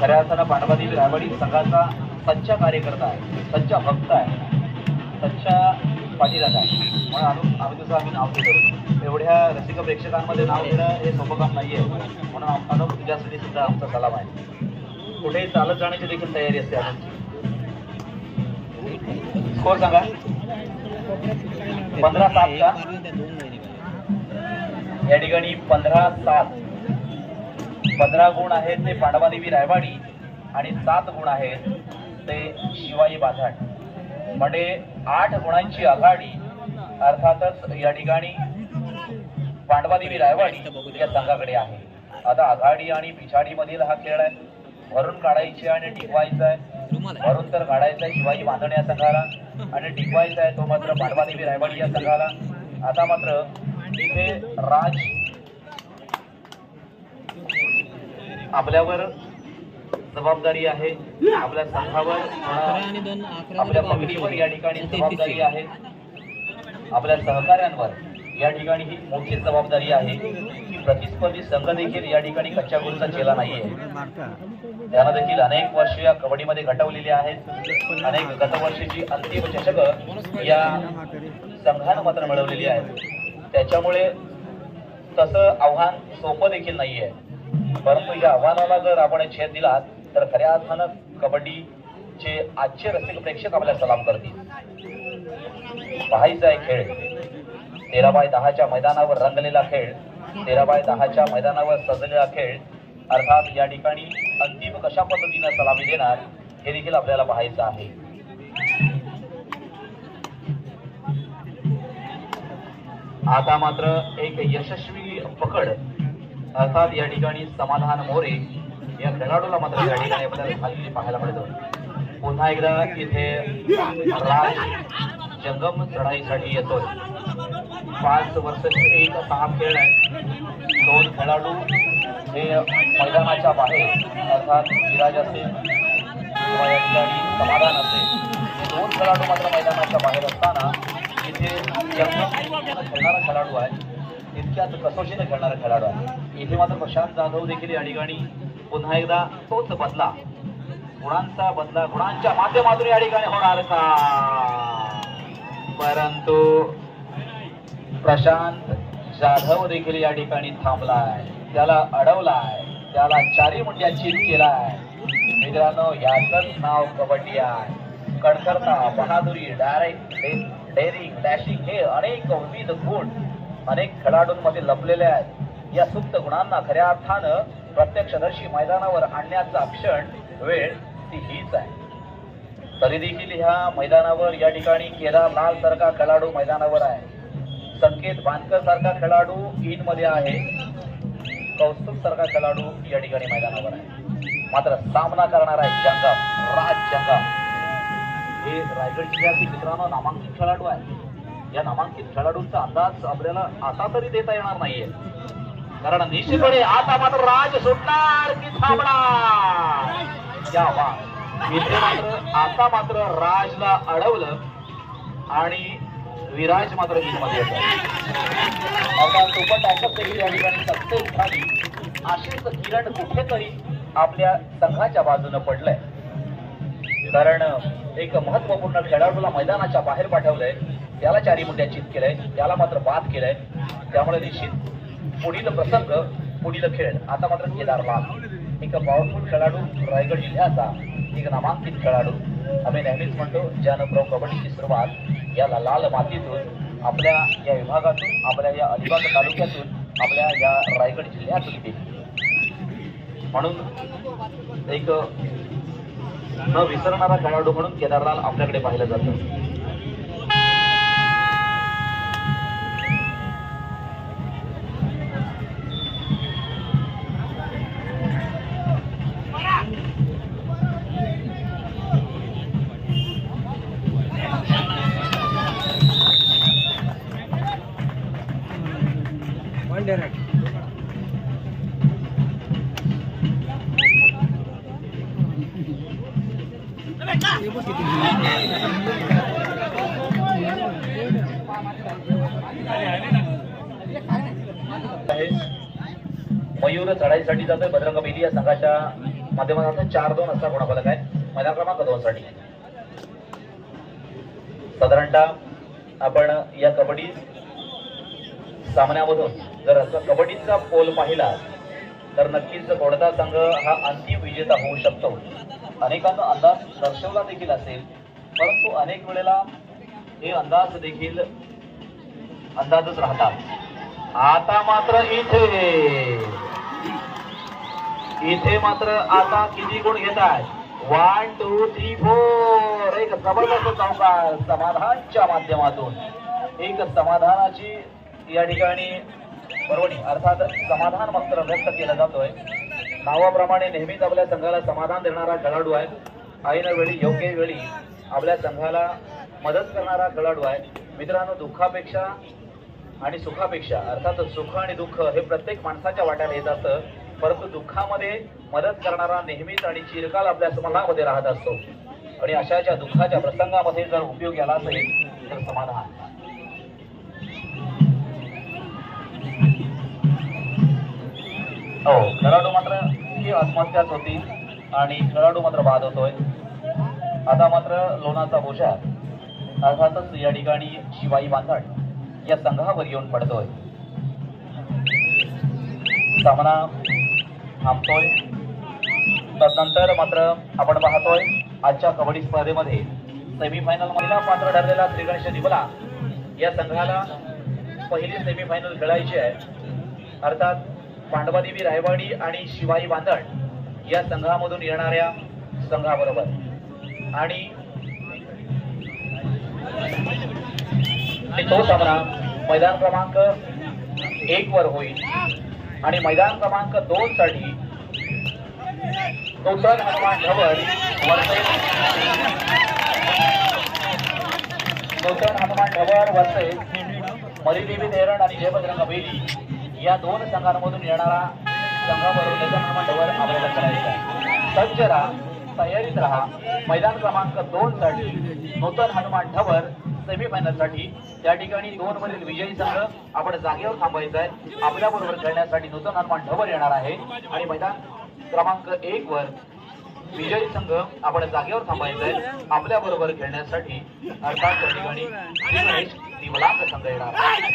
खऱ्या अर्थानं पांडवादेवी रायवाडी संघाचा सच्चा कार्यकर्ता आहे सच्चा भक्त आहे सच्चा पाठीराखा आहे. म्हणून आम्ही आम्ही आम्ही नाव देतो एवढ्या रसिक प्रेक्षकांमध्ये नाव घेणं हे सोपं काम नाही आहे म्हणून अनुप तुझ्यासाठी सुद्धा आमचा सलाम आहे. कुठे चालत जाण्याची देखील तयारी असते आमची स्कोर सांगा. पंधरा सात का? या ठिकाणी पंधरा सात. पंधरा गुण आहेत ते पांडवादेवी रायवाडी आणि सात गुण आहेत ते शिवाई बाधाड म्हणजे आठ गुणांची आघाडी अर्थातच या ठिकाणी पांडवादेवी रायवाडी या संघाकडे आहे. आता आघाडी आणि पिछाडी मधील हा खेळ आहे. भरून काढायचे आणि टिकवायचा आहे. भरून तर काढायचा आहे शिवाजी बांधण या संघाला. आणि टिकवायचा आहे तो मात्र पांडवादेवी रायवाडी या संघाला. आता मात्र इथे राज आपल्यावर जबाबदारी आहे. आपल्या संघावर आपल्या पगडीवर या ठिकाणी जबाबदारी आहे. आपल्या सहकाऱ्यांवर या ठिकाणी ही मोठी जबाबदारी आहे. की प्रतिस्पर्धी संघ देखील या ठिकाणी कच्च्या गुरूचा केला नाहीये. त्यांना देखील अनेक वर्ष या कबड्डीमध्ये घटवलेली आहेत. अनेक गतवर्षीची अंतिम चषक या संघानं मात्र मिळवलेली आहेत. त्याच्यामुळे तसं आव्हान सोपं देखील नाहीये. परंतु या आव्हानाला जर आपण छेद दिला तर खऱ्या अर्थानं कबड्डीचे आजचे रसिक प्रेक्षक आपल्याला सलाम करतील. पाहायचा आहे खेळ. तेरा बाय दहाच्या मैदानावर रंगलेला खेळ तेरा बाय दहाच्या मैदानावर सजलेला खेळ अर्थात या ठिकाणी अंतिम कशा पद्धतीनं सलामी देणार हे देखील आपल्याला पाहायचं आहे. आता मात्र एक यशस्वी पकड अर्थात या ठिकाणी समाधान मोरे या खेळाडूला मात्र या ठिकाणी आपल्याला झालेली पाहायला मिळतं. पुन्हा एकदा इथे राज जंगम चढाईसाठी येतोय. पाच वर्षाचे एक सहा खेळ आहे. दोन खेळाडू हे मैदानाच्या बाहेर अर्थात विराज असेल किंवा या ठिकाणी समाधान असेल. हे दोन खेळाडू मात्र मैदानाच्या बाहेर असताना इथे जंगम खेळणारा खेळाडू आहे. तितक्याच कसोशीने खेळणारा खेळाडू आहे. इथे मात्र प्रशांत जाधव देखील या ठिकाणी पुन्हा एकदा तोच बदला. गुणांचा बदला गुणांच्या माध्यमातून या ठिकाणी होणार का? परंतु प्रशांत जाधव देखील या ठिकाणी थांबलाय. त्याला अडवलाय. त्याला चारी मुंड्या चीत केलाय. मित्रांनो याचंच नाव कबड्डी आहे. कणखरता बहादुरी डायरेक्ट डेअरिंग डॅशिंग हे अनेक विविध गुण अनेक खेळाडूंमध्ये लपलेले आहेत. या सुप्त गुणांना खऱ्या अर्थानं प्रत्यक्षदर्शी मैदानावर आणण्याचा क्षण वेळ ती हीच आहे. तरी देखील ह्या मैदानावर या ठिकाणी केदार लाल सारखा खेळाडू मैदानावर आहे. संकेत बांधकर सारखा खेळाडू इनमध्ये आहे. कौस्तुभ सारखा खेळाडू या ठिकाणी मैदानावर आहे. मात्र सामना करणारा आहे जंगम राज जंगम. हे रायगड जिल्ह्यातील मित्रांनो नामांकित खेळाडू आहे या नामांकित खेळाडूंचा अंदाज आपल्याला आता तरी देता येणार नाहीये. कारण निश्चितपणे आता मात्र राज सुटणार की थांबणार. या वा. इथे मात्र आता मात्र राजला अडवलं आणि विराज मात्रमध्ये येतो. आता सोबत टॅकअप देखील या ठिकाणी सक्सेस झाली अशीच किरण कुठेतरी आपल्या संघाच्या बाजूनं पडलंय. कारण एक महत्त्वपूर्ण खेळाडूला मैदानाच्या बाहेर पाठवलंय. त्याला चारी मुंड्या चित केलंय त्याला मात्र बाद केलंय. त्यामुळे निश्चित पुढील प्रसंग पुढील खेळ. आता मात्र केदार लाल एक पॉवरफुल खेळाडू रायगड जिल्ह्याचा एक नामांकित खेळाडू. आम्ही नेहमीच म्हणतो ज्यानं प्रो कबड्डीची सुरुवात याला लाल मातीतून आपल्या या विभागातून आपल्या या अलिबाग तालुक्यातून आपल्या या रायगड जिल्ह्यातून केली. म्हणून एक न विसरणारा खेळाडू म्हणून केदारलाल आपल्याकडे पाहिलं जातं. चार दोन असा गुणफलक आहे. मैदान क्रमांक दोन साठी. साधारणतः आपण या कबड्डी सामन्यामधून जर कबड्डीचा पोल पाहिला तर नक्कीच कोणता संघ हा अंतिम विजेता होऊ शकतो. अनेकांना अंदाज दर्शवला देखील असेल परंतु अनेक वेळेला हे अंदाज देखील अंदाजच राहतात. आता मात्र इथे इथे मात्र आता किती गुण घेत आहेत? वन टू थ्री फोर एक जबरदस्त चौकार समाधानच्या माध्यमातून. एक समाधानाची या ठिकाणी बरोबर अर्थात समाधान मात्र व्यक्त केला जातोय. नावाप्रमाणे नेहमीच आपल्या संघाला समाधान देणारा खेळाडू आहे. ऐन वेळी योग्य वेळी आपल्या संघाला मदत करणारा खेळाडू आहे. मित्रांनो दुःखापेक्षा आणि सुखापेक्षा अर्थात सुख आणि दुःख हे प्रत्येक माणसाच्या वाट्याला येत असतं. परंतु दुःखामध्ये मदत करणारा नेहमीच आणि चिरकाल आपल्या मनामध्ये राहत असतो. आणि अशाच्या दुःखाच्या प्रसंगामध्ये जर उपयोग याला असेल तर समाधान. हो खेळाडू मात्र ही आत्महत्याच होती आणि खेळाडू मात्र बाद होतोय. आता मात्र लोणाचा बोजा अर्थातच या ठिकाणी शिवाई बांधण या संघावर येऊन पडतोय. सामना थांबतोय. तदनंतर मात्र आपण पाहतोय आजच्या कबड्डी स्पर्धेमध्ये सेमीफायनल मधला पात्र ठरलेला श्री गणेश या संघाला पहिली सेमीफायनल खेळायची आहे. अर्थात पांडवादेवी रायवाडी आणि शिवाई बांधण या संघामधून येणाऱ्या संघाबरोबर. आणि आणि तो सामना मैदान क्रमांक एक वर होईल. आणि मैदान क्रमांक दोन साठी नूतन हनुमान ढवळ नूतन हनुमान ढवळ वर्सेस मरिदेवी देरण आणि जयभद्रंग बेली या दोन संघांमधून येणारा संघाबरोबर नूतन हनुमान ढवळ आपल्याला करायचा आहे. सज्ज राहा तयारीत राहा. मैदान क्रमांक दोन साठी नूतन हनुमान ढवर सेमीफायनलसाठी. त्या ठिकाणी दोन विजयी संघ आपण जागेवर थांबायचा आहे आपल्याबरोबर खेळण्यासाठी नूतन हनुमान ढवर येणार आहे. आणि मैदान क्रमांक एक वर विजयी संघ आपण जागेवर थांबायचा आहे आपल्याबरोबर खेळण्यासाठी अर्थात त्या ठिकाणी गणेश दिवलांग संघ येणार आहे.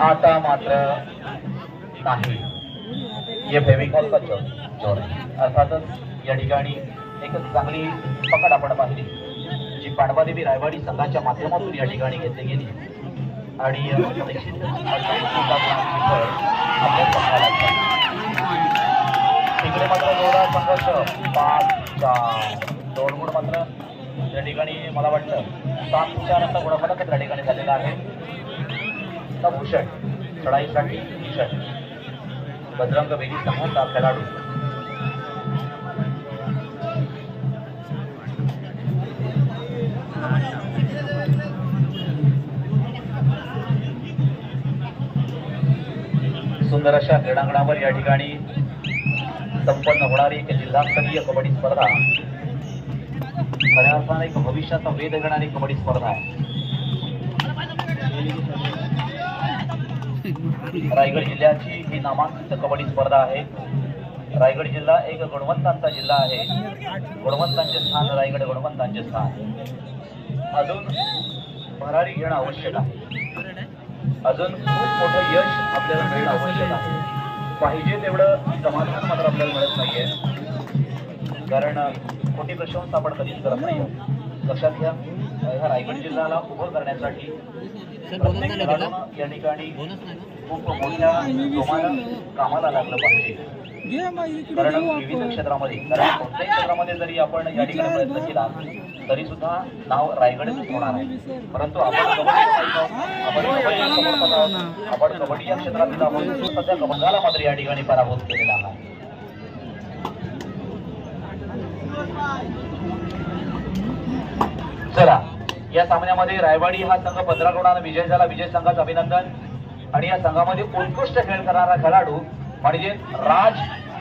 आता मात्र नाही. ये फेविकॉल का अर्थातच या ठिकाणी एक चांगली पकड आपण पाहिली जी पांडवादेवी रायवाडी संघाच्या माध्यमातून या ठिकाणी घेतली गेली. आणि आपल्या तिकडे मात्र जोरदार संघर्ष. पाच चार. दोन गुण मात्र या ठिकाणी मला वाटतं सात चार असा त्या ठिकाणी झालेला आहे. भूषण चढाईसाठी भूषण बजरंग बेली संघाचा खेळाडू. सुंदर अशा क्रीडांगणावर या ठिकाणी संपन्न होणारी एक जिल्हास्तरीय कबड्डी स्पर्धा. खऱ्या अर्थाने एक भविष्याचा वेध घेणारी कबड्डी स्पर्धा आहे. रायगड जिल्ह्याची ही नामांकित कबड्डी स्पर्धा आहे. रायगड जिल्हा एक गुणवंतांचा जिल्हा आहे. गुणवंतांचे स्थान रायगड गुणवंतांचे स्थान. अजून भरारी घेणं आवश्यक आहे. अजून खूप मोठं यश आपल्याला मिळणं आवश्यक आहे. पाहिजे तेवढं समाधान मात्र आपल्याला मिळत नाहीये. कारण खोटी प्रशंसा आपण कधीच करत नाही. लक्षात घ्या ह्या रायगड जिल्ह्याला उभं करण्यासाठी या ठिकाणी खूप मोठ्या कामाला लागलं पाहिजे. कारण विविध क्षेत्रामध्ये कारण कोणत्याही क्षेत्रामध्ये जरी आपण या ठिकाणी प्रयत्न केला तरी सुद्धा नाव रायगडच होणार आहे. परंतु आपण आपण आपण कबड्डी या क्षेत्रातील आहोत सध्या कबड्डाला मात्र या ठिकाणी पराभूत केलेला आहे चला या सामन्यामध्ये रायवाडी हा संघ पंधरा गुणांना विजय झाला विजय संघाचं अभिनंदन. आणि या संघामध्ये उत्कृष्ट खेळ करणारा खेळाडू म्हणजे राज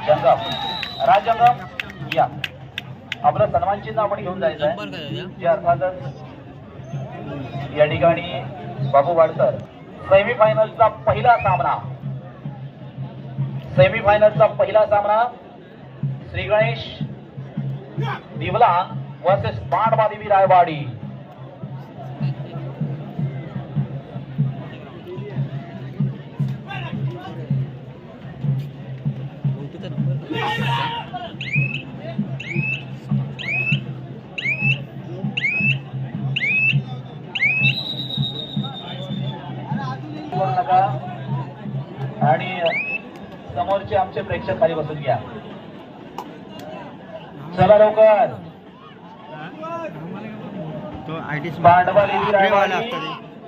जंगम. राज जंगम या. आपलं सन्मान चिन्ह आपण घेऊन जायचं आहे जे अर्थातच या ठिकाणी बाबू वाडकर सेमीफायनलचा पहिला सामना. सेमीफायनलचा पहिला सामना श्री गणेश दिवला वर्सेस पांडवादेवी रायवाडी. समोरचे आमचे प्रेक्षक खाली बसून घ्या. चला लवकर. तो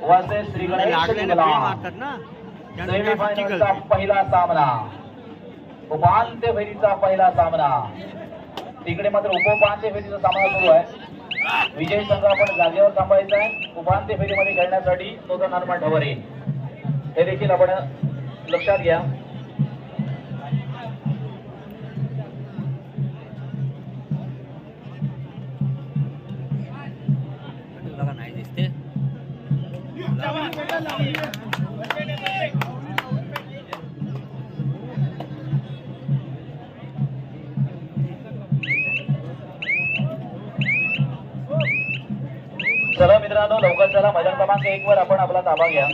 वर्सेस श्री. पहिला सामना. उपांत्य फेरीचा पहिला सामना. तिकडे मात्र उपोपांत्य फेरीचा सामना सुरू आहे. विजयी संघ आपण जागेवर थांबायचा आहे. उपांत्य फेरीमध्ये खेळण्यासाठी नूतन हनुमान ढवरे. हे देखील आपण लक्षात घ्या. चला मित्रांनो लवकर चला. मैदान क्रमांक एक वर आपण आपला ताबा घ्या.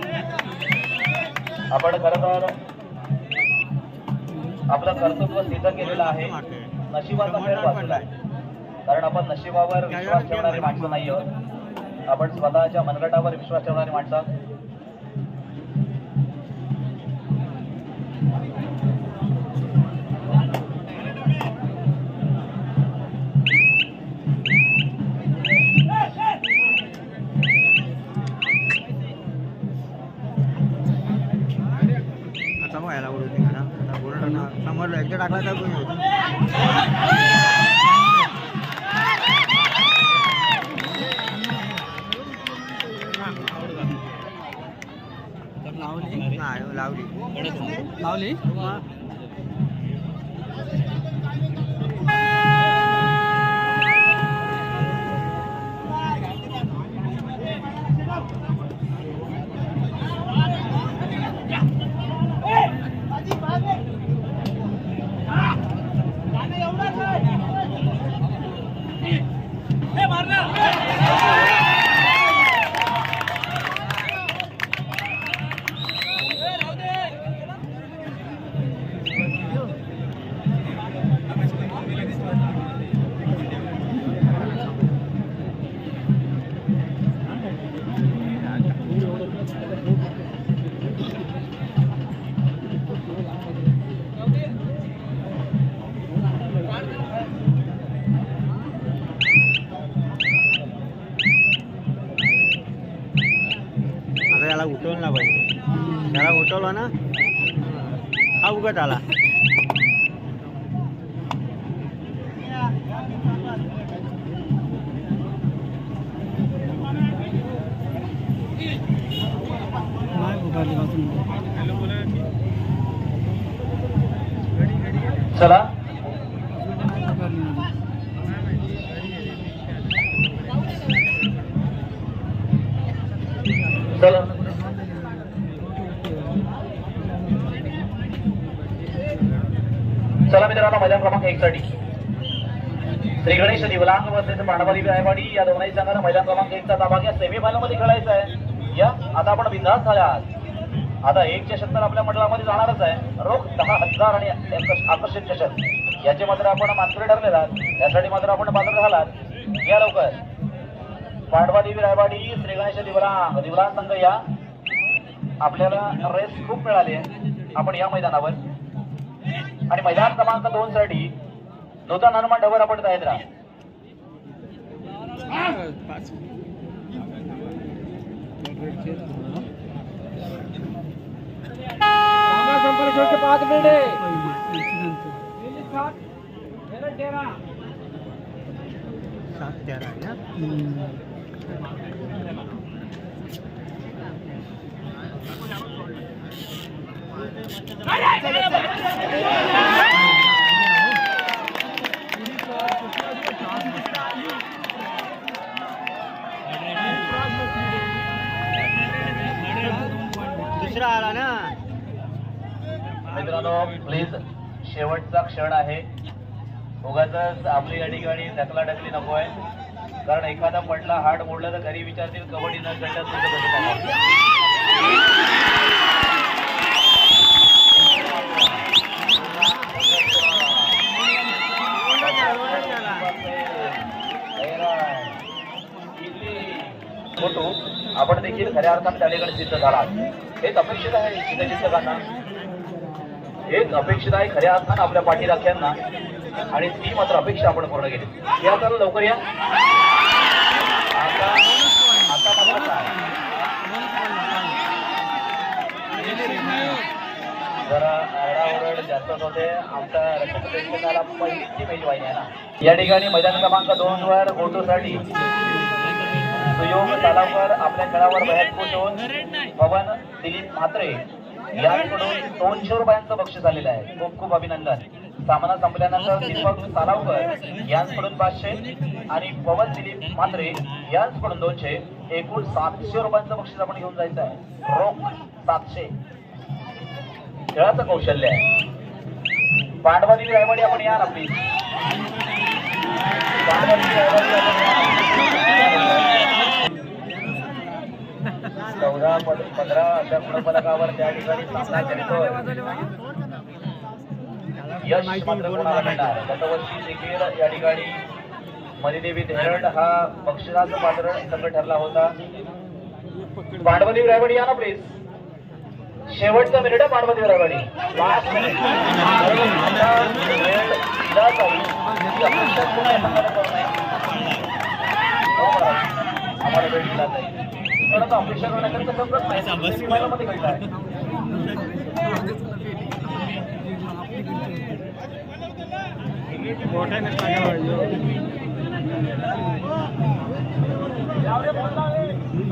आपण खरं तर आपलं कर्तृत्व सिद्ध केलेलं आहे. नशिबाचा खेळ वाचला आहे. कारण आपण नशिबावर विश्वास ठेवणारी माणसं नाही आहोत आपण स्वतःच्या मनगटावर विश्वास ठेवणारी माणसं. समोर एकदा टाकला तर कोणी होत नाही लावली लावली आता चला. चला. चला मित्रांनो मैदान क्रमांक एक साठी श्री गणेश दिवलांग वर्सेस पांडवादी रायवाडी या दोनही संघानं मैदान क्रमांक एकचा ताबा घ्या सेमीफायनलमध्ये खेळायचा आहे. या आता आपण बिंदास झाल्यात आता एक चषक तर आपल्या मंडळामध्ये जाणारच आहे. रोख दहा हजार आणि आकर्षित चषक याचे मात्र आपण मात्र ठरलेला यासाठी मात्र आपण पात्र झालात. या लवकर. पांडवादेवी रायवाडी श्री गणेश दिवरा संघ या. आपल्याला रेस खूप मिळाली आहे. आपण या मैदानावर. आणि मैदान क्रमांक दोन साठी नूतन हनुमान ढवर आपण तयार राहा सात तेरा आहे ना मित्रांनो प्लीज शेवटचा क्षण आहे. उगाच आपली या ठिकाणी ढकला ढकली नको आहे. कारण एखादा पडला हाड मोडला तर घरी विचारतील कबड्डी न खेळता फोटो आपण देखील खऱ्या अर्थाने त्याकडे सिद्ध झाला हेच अपेक्षित आहे चित्रचित्रकांना हेच अपेक्षित आहे खऱ्या अर्थानं आपल्या पाठीराख्यांना. आणि ती मात्र अपेक्षा आपण पूर्ण केली. या तर लवकर या. आता आता मात्र काय? जरा आरडाओरड जास्तच होते. आमच्या रक्षकला पहिलीची वाहिनी आहे ना. या ठिकाणी मैदान क्रमांक दोन वर गोटूसाठी सुयोग तालावर आपल्या खेळावर बॅट पोचवून पवन दिलीप म्हात्रे यांकडून दोनशे रुपयांचं बक्षीस आलेलं आहे. खूप खूप अभिनंदन. सामना संपल्यानंतर दीपक सालावकर यांकडून पाचशे आणि पवन दिलीप म्हात्रे यांकडून दोनशे. एकूण सातशे रुपयांचं बक्षीस आपण घेऊन जायचं आहे. रोख सातशे. खेळाचं कौशल्य आहे. पांडवादी रायवाडी आपण या ना प्लीज पांडवादी रायवाडी आपण या चौदा पंधरा अशा गुणफलकावर त्या ठिकाणी सामना खेळतोय. यश मात्र कोणाला मिळणार? गतवर्षी देखील या ठिकाणी मणिदेवी धेरड हा बक्षिसाचं पात्र संघ ठरला होता. पांडवदेव रायवाडी या ना प्लीज शेवटचा मिनिट आहे पांडवदेव रायवाडी. लास्ट मिनिट आम्हाला भेट दिला जाईल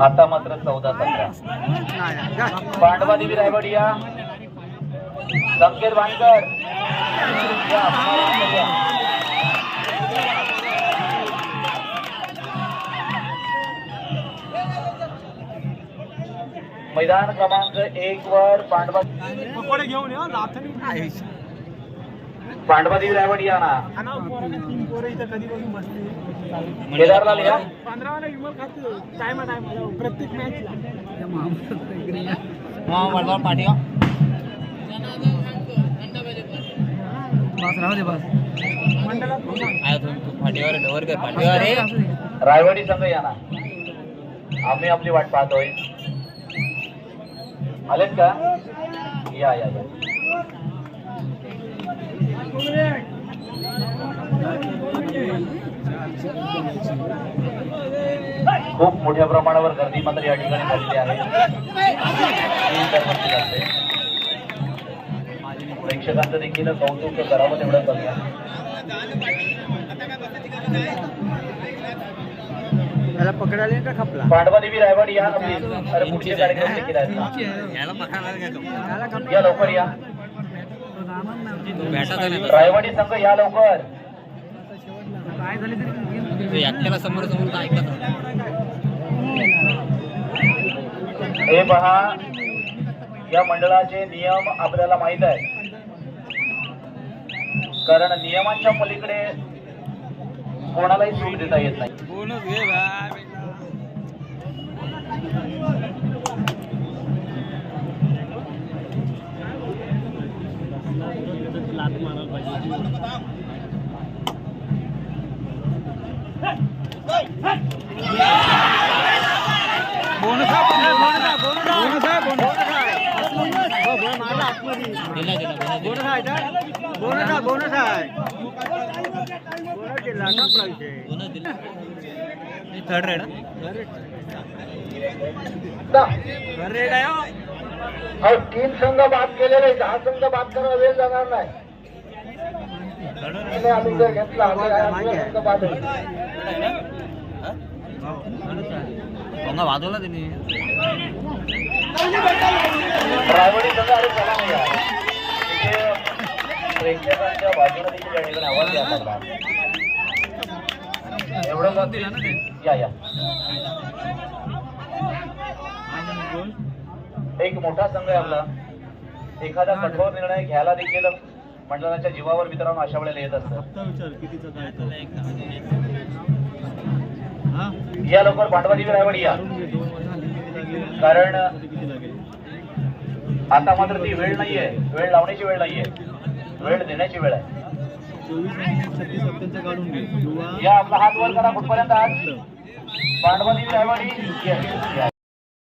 आता नाही मात्र चौदा सतरा. नाही, जा. पांडवादेवी रायवाडी या मैदान क्रमांक एक वर पांडवा घेऊन हं, नाही. पांडवादेवी रायवाडी या ना. केदारलाल या प्रत्येक बस मंडळात रायवाडी संघ या ना. आम्ही आपली वाट पाहतोय. आलेत का? या या या. खूप मोठ्या प्रमाणावर गर्दी मात्र या ठिकाणी झालेली आहे. प्रेक्षकांचं देखील कौतुक करावं तेवढं करूया त्याला पकडायला का खपला? पांडवादेवी रायवाडी या. ना please. अरे पुढचे कार्यक्रम देखील आहेत ना त्याला खपला. या लवकर या. रायवाडी संघ या लवकर. काय झाले तरी समोर ऐकत हे पहा या मंडळाचे नियम आपल्याला माहीत आहे कारण नियमांच्या पलीकडे कोणालाही सूट देता येत नाही बोनस घे भाई बोनस आहे, बोनस आहे, आहे, आहे, आहे. हो, आहे आहे, आहे. थर्ड रेड ना, अरे काय हो? तीन संघ बाद केलेले आहेत. हा संघ बाद करायला वेळ जाणार नाही आणि आम्ही जर घेतला हा. हो, आहे. वाजवला प्रेक्षकांच्या बाजूने देखील आवाज एवढं दिला ना ते? या या. एक मोठा संघ आहे आपला. एखादा कठोर निर्णय घ्यायला देखील मंडळाच्या जीवावर मित्रांनो अशा वेळेला येत असतं. या लवकर पांडवादेवी रायवाडी या. कारण आता मात्र ती वेळ नाहीये. वेळ लावण्याची वेळ नाहीये. वेळ देण्याची वेळ आहे. या आपला हात वर करा कुठपर्यंत yes.